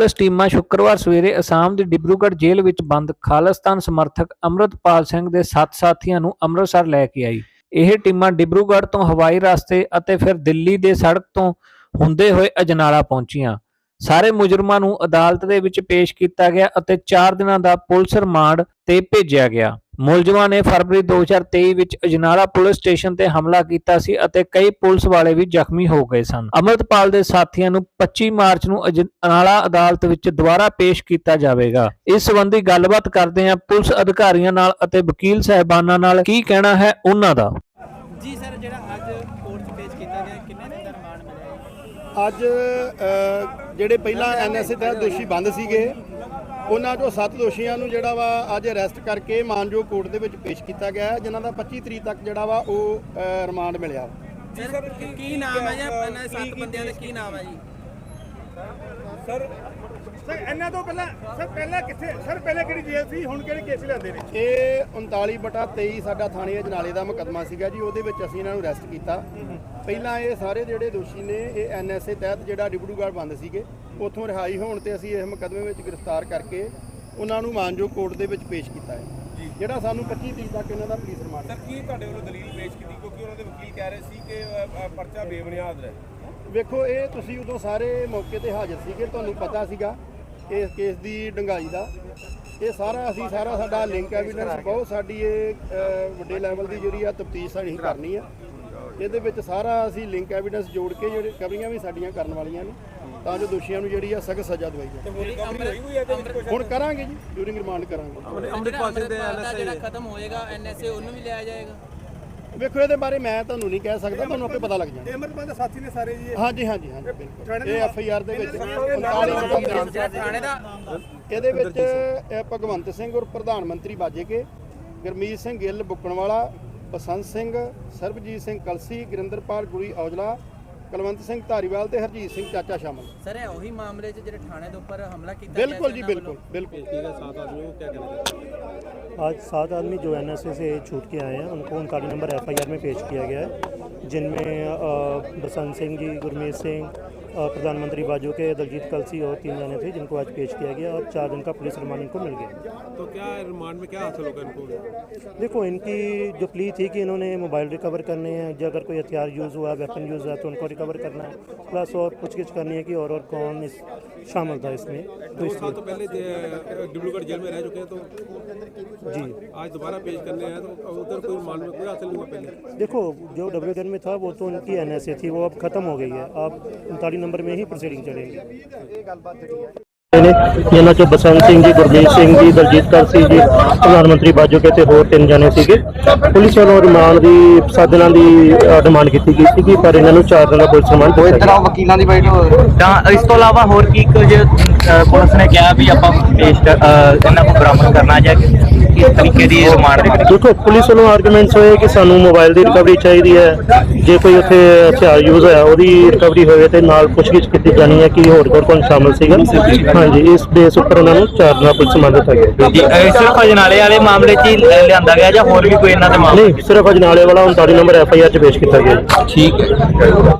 Police ਟੀਮਾਂ ਸ਼ੁੱਕਰਵਾਰ ਸਵੇਰੇ ਅਸਾਮ ਦੀ ਡਿਬਰੂਗੜ੍ਹ ਜੇਲ੍ਹ ਵਿੱਚ ਬੰਦ ਖਾਲਿਸਤਾਨ ਸਮਰਥਕ ਅਮਰਤਪਾਲ ਸਿੰਘ ਦੇ ਸੱਤ ਸਾਥੀਆਂ ਨੂੰ ਅੰਮ੍ਰਿਤਸਰ ਲੈ ਕੇ ਆਈ। ਇਹ ਟੀਮਾਂ ਡਿਬਰੂਗੜ੍ਹ ਤੋਂ ਹਵਾਈ ਰਸਤੇ ਅਤੇ ਫਿਰ ਦਿੱਲੀ ਦੇ ਸੜਕ ਤੋਂ ਹੁੰਦੇ ਹੋਏ ਅਜਨਾਲਾ ਪਹੁੰਚੀਆਂ। ਸਾਰੇ ਮੁਜਰਮਾਂ ਨੂੰ ਅਦਾਲਤ ਦੇ ਵਿੱਚ ਪੇਸ਼ ਕੀਤਾ ਗਿਆ ਅਤੇ 4 ਦਿਨਾਂ ਦਾ ਪੁਲਿਸ ਰਿਮਾਂਡ ਤੇ ਭੇਜਿਆ ਗਿਆ। ਮੁਲਜ਼ਮਾਂ ਨੇ ਫਰਵਰੀ 2023 ਵਿੱਚ ਅਜਨਾਲਾ ਪੁਲਿਸ ਸਟੇਸ਼ਨ ਤੇ ਹਮਲਾ ਕੀਤਾ ਸੀ ਅਤੇ ਕਈ ਪੁਲਿਸ ਵਾਲੇ ਵੀ ਜ਼ਖਮੀ ਹੋ ਗਏ ਸਨ। ਅਮਰਤਪਾਲ ਦੇ ਸਾਥੀਆਂ ਨੂੰ 25 ਮਾਰਚ ਨੂੰ ਅਜਨਾਲਾ ਅਦਾਲਤ ਵਿੱਚ ਦੁਬਾਰਾ ਪੇਸ਼ ਕੀਤਾ ਜਾਵੇਗਾ। ਇਸ ਸੰਬੰਧੀ ਗੱਲਬਾਤ ਕਰਦੇ ਹਾਂ ਪੁਲਿਸ ਅਧਿਕਾਰੀਆਂ ਨਾਲ ਅਤੇ ਵਕੀਲ ਸਹਿਬਾਨਾਂ ਨਾਲ। ਕੀ ਕਹਿਣਾ ਹੈ ਉਹਨਾਂ ਦਾ? ਜੀ ਸਰ ਜਿਹੜਾ ਅੱਜ ਕੋਰਟ 'ਚ ਪੇਸ਼ ਕੀਤਾ ਗਿਆ ਕਿੰਨੇ ਦਿਨ ਦਾ ਰਿਮਾਂਡ ਮਿਲਿਆ ਹੈ ਅੱਜ ਜਿਹੜੇ ਪਹਿਲਾਂ ਐਨਐਸਏ ਤਹਿਤ ਦੋਸ਼ੀ ਬੰਦ ਸੀਗੇ ਉਹਨਾਂ ਚੋਂ ਸੱਤ ਦੋਸ਼ੀਆਂ ਨੂੰ ਜਿਹੜਾ ਵਾ ਅੱਜ ਅਰੈਸਟ ਕਰਕੇ ਮਾਨਜੋ ਕੋਰਟ ਦੇ ਵਿੱਚ ਪੇਸ਼ ਕੀਤਾ ਗਿਆ ਹੈ, ਜਿਨ੍ਹਾਂ ਦਾ 25 ਤਰੀਕ ਤੱਕ ਜਿਹੜਾ ਵਾ ਉਹ ਅ, ਰਿਮਾਂਡ ਮਿਲਿਆ ਸਰ ਕੀ- ਕੀ ਨਾਮ ਹੈ ਜਾਂ? ਇਹਨਾਂ ਦੇ ਸੱਤ ਬੰਦਿਆਂ ਦਾ ਕੀ ਨਾਮ ਹੈ ਜੀ? ਸਰ ਸਰ ਇਹਨਾਂ ਤੋਂ ਪਹਿਲਾਂ ਸਰ ਪਹਿਲਾਂ ਕਿੱਥੇ ਸਰ ਪਹਿਲਾਂ ਕਿਹੜੀ ਜੇਲ੍ਹ ਸੀ? ਹੁਣ ਕਿਹੜੇ ਕੇਸ ਲੈਂਦੇ ਨੇ? ਇਹ 39 ਬਟਾ 23 ਸਾਡਾ ਥਾਣੇ ਅਜਨਾਲੇ ਦਾ ਮੁਕੱਦਮਾ ਸੀਗਾ ਜੀ ਉਹਦੇ ਵਿੱਚ ਅਸੀਂ ਇਹਨਾਂ ਨੂੰ ਅਰੈਸਟ ਕੀਤਾ। ਪਹਿਲਾਂ ਇਹ ਸਾਰੇ ਜਿਹੜੇ ਦੋਸ਼ੀ ਨੇ ਇਹ ਐਨਐਸਏ ਤਹਿਤ ਜਿਹੜਾ ਡਿਬੜੂਗੜ੍ਹ ਬੰਦ ਸੀਗੇ ਉੱਥੋਂ ਰਿਹਾਈ ਹੋਣ ਤੇ ਅਸੀਂ ਇਸ ਮੁਕੱਦਮੇ ਵਿੱਚ ਗ੍ਰਿਫਤਾਰ ਕਰਕੇ ਉਹਨਾਂ ਨੂੰ ਮਾਨਜੋ ਕੋਰਟ ਦੇ ਵਿੱਚ ਪੇਸ਼ ਕੀਤਾ ਹੈ। ਜਿਹੜਾ ਸਾਨੂੰ 25 ਤਰੀਕ ਤੱਕ ਇਹਨਾਂ ਦਾ ਪੁਲਿਸ ਰਿਮਾਂਡ ਸਰ ਕੀ ਤੁਹਾਡੇ ਵੱਲੋਂ ਦਲੀਲ ਪੇਸ਼ ਕੀਤੀ? ਕਿਉਂਕਿ ਉਹਨਾਂ ਦੇ ਵਕੀਲ ਕਹਿ ਰਹੇ ਸੀ ਕਿ ਅ, ਅ, ਪਰਚਾ ਬੇਬੁਨਿਆਦ ਹੈ। ਵੇਖੋ ਇਹ ਤੁਸੀਂ ਉਦੋਂ ਸਾਰੇ ਮੌਕੇ ਤੇ ਹਾਜ਼ਰ ਸੀਗੇ ਤੁਹਾਨੂੰ ਪਤਾ ਸੀਗਾ। ਇਸ ਕੇਸ ਦੀ ਡੰਗਾਈ ਦਾ। ਇਹ ਸਾਰਾ ਅਸੀਂ ਸਾਰਾ ਸਾਡਾ ਲਿੰਕ ਐਵੀਡੈਂਸ ਬਹੁਤ ਸਾਡੀ ਇਹ ਅ, ਵੱਡੇ ਲੈਵਲ ਦੀ ਜਿਹੜੀ ਆ ਤਫਤੀਸ਼ ਸਾਡੀ ਕਰਨੀ ਆ। ਇਹਦੇ ਵਿੱਚ ਸਾਰਾ ਅਸੀਂ ਲਿੰਕ ਐਵੀਡੈਂਸ ਜੋੜ ਕੇ ਜਿਹੜੇ ਕਵਰੀਆਂ ਵੀ ਸਾਡੀਆਂ ਕਰਨ ਵਾਲੀਆਂ ਨੇ ਤਾਂ ਜੋ ਦੋਸ਼ੀਆਂ ਨੂੰ ਜਿਹੜੀ ਆ ਸਖਤ ਸਜ਼ਾ ਦਵਾਈ ਜਾਵੇ। ਹੁਣ ਕਰਾਂਗੇ ਜੀ ਡਿਊਰਿੰਗ ਰਿਮਾਂਡ ਕਰਾਂਗੇ। ਅੰਮ੍ਰਿਤਪਾਲ ਸਿੰਘ ਦਾ ਜਿਹੜਾ ਖਤਮ ਹੋਏਗਾ ਐਨਐਸਏ ਉਹਨੂੰ ਵੀ ਲਿਆ ਜਾਏਗਾ? ਵੇਖੋ ਇਹਦੇ ਬਾਰੇ ਮੈਂ ਤੁਹਾਨੂੰ ਨਹੀਂ ਕਹਿ ਸਕਦਾ ਤੁਹਾਨੂੰ ਆਪੇ ਪਤਾ ਲੱਗ ਜਾਣਾ। ਇਹ ਅਮਰਪਾਲ ਦੇ ਸਾਥੀ ਨੇ ਸਾਰੇ ਜੀ। ਹਾਂਜੀ ਹਾਂਜੀ ਹਾਂਜੀ ਬਿਲਕੁਲ। ਇਹ ਐਫ ਆਈ ਆਰ ਦੇ ਵਿੱਚ ਜਿਹੜਾ ਥਾਣੇ ਦਾ? ਇਹਦੇ ਵਿੱਚ ਇਹ ਭਗਵੰਤ ਸਿੰਘ ਔਰ ਪ੍ਰਧਾਨ ਮੰਤਰੀ ਬਾਜੇਕੇ ਗੁਰਮੀਤ ਸਿੰਘ ਗਿੱਲ ਬੁੱਕਣਵਾਲਾ ਬਸੰਤ ਸਿੰਘ ਸਰਬਜੀਤ ਸਿੰਘ ਕਲਸੀ ਗੁਰਿੰਦਰਪਾਲ ਗੁਰੀ ਔਜਲਾ कलवंत सिंह धारीवाल ਤੇ ਹਰਜੀਤ ਸਿੰਘ ਚਾਚਾ ਸ਼ਾਮਲ। ਸਰ ਇਹ ਉਹੀ ਮਾਮਲੇ 'ਚ ਜਿਹੜੇ ਥਾਣੇ ਦੇ ਉੱਪਰ ਹਮਲਾ ਕੀਤਾ ਗਿਆ जी बिल्कुल बिल्कुल आज सात आदमी जो एनएसए से छूट के आए हैं उनको उनका नंबर एफआईआर में पेश किया गया है जिनमें बसंत सिंह जी गुरमीत सिंह प्रधानमंत्री बाजू के दलजीत कलसी और तीन जने थे जिनको आज पेश किया गया और चार दिन का पुलिस रिमांड इनको मिल गया तो क्या रिमांड में क्या हासिल होगा इनको देखो इनकी जो प्ली थी कि इन्होंने मोबाइल रिकवर करने हैं जो अगर कोई हथियार यूज़ हुआ वेपन यूज़ हुआ तो उनको रिकवर करना है। प्लस और कुछ कुछ करनी है कि और और कौन इस शामिल था इसमें। तो इस तो तो पहले डिब्रूगढ़ जेल में रह चुके हैं तो जी। आज दोबारा पेश करने हैं तो उधर कोई मालूम कोई हासिल हुआ पहले। देखो जो डब्ल्यू में था वो तो उनकी एनएसए थी वो अब खत्म हो गई है। अब उनतालीस नंबर में ही प्रोसीडिंग चलेगी। ਇਹਨਾਂ ਚੋਂ ਬਸੰਤ ਸਿੰਘ ਜੀ ਗੁਰਜੀਤ ਸਿੰਘ ਜੀ ਦਲਜੀਤ ਕਲਸੀ ਜੀ ਪ੍ਰਧਾਨ ਮੰਤਰੀ ਬਾਜੋਕੇ ਤੇ ਹੋਰ ਤਿੰਨ ਜਣੇ ਸੀਗੇ। ਪੁਲਿਸ ਵੱਲੋਂ ਰਿਮਾਂਡ ਦੀ ਸੱਤ ਦਿਨਾਂ ਦੀ ਅ, ਡਿਮਾਂਡ ਕੀਤੀ ਗਈ ਸੀਗੀ ਪਰ ਇਹਨਾਂ ਨੂੰ ਚਾਰ ਦਿਨਾਂ ਦਾ ਪੁਲਿਸ ਰਿਮਾਂਡ ਦਿੱਤਾ ਗਿਆ। ਵਕੀਲਾਂ ਦੀ ਬਾਈਟ ਤਾਂ ਇਸ ਤੋਂ ਇਲਾਵਾ ਹੋਰ ਕੀ ਕੁਝ ਅ, ਪੁਲਿਸ ਨੇ ਕਿਹਾ ਵੀ ਆਪਾਂ ਪੇਸ਼ ਕਰ- ਅ, ਇਹਨਾਂ ਨੂੰ ਬਰਾਮਦ ਕਰਨਾ ਜਾਂ ਕਿਸ ਤਰੀਕੇ ਦੀ ਰਿਮਾਂਡ ਦੇ ਵਿੱਚ ਦੇਖੋ ਪੁਲਿਸ ਵੱਲੋਂ ਆਰਗੂਮੈਂਟਸ ਹੋਏ ਕਿ ਸਾਨੂੰ ਮੋਬਾਈਲ ਦੀ ਰਿਕਵਰੀ ਚਾਹੀਦੀ ਹੈ। ਜੇ ਕੋਈ ਉੱਥੇ ਹਥਿਆਰ ਯੂਜ਼ ਹੋਇਆ ਉਹਦੀ ਰਿਕਵਰੀ ਹੋਵੇ ਤੇ ਨਾਲ ਪੁੱਛਗਿੱਛ ਕੀਤੀ ਜਾਣੀ ਹੈ ਕਿ ਹੋਰ ਹੋਰ ਕੌਣ ਸ਼ਾਮਲ ਸੀਗਾ। ਹਾਂਜੀ ਇਸ ਬੇਸ ਉੱਪਰ ਉਹਨਾਂ ਨੂੰ ਚਾਰ ਦਿਨਾਂ ਪੁਲਿਸ ਰਿਮਾਂਡ ਦਿੱਤਾ ਗਿਆ ਸਿਰਫ ਅਜਨਾਲੇ ਵਾਲੇ ਮਾਮਲੇ 'ਚ ਹੀ ਲਿਆਂਦਾ ਗਿਆ ਜਾਂ ਹੋਰ ਵੀ ਕੋਈ ਇਹਨਾਂ ਦੇ ਮਾਮਲੇ? ਨਹੀਂ ਸਿਰਫ ਅਜਨਾਲੇ ਵਾਲਾ 39 ਨੰਬਰ ਐਫ ਆਈ ਆਰ ਚ ਪੇਸ਼ ਕੀਤਾ ਗਿਆ ਜੀ। ਠੀਕ ਹੈ।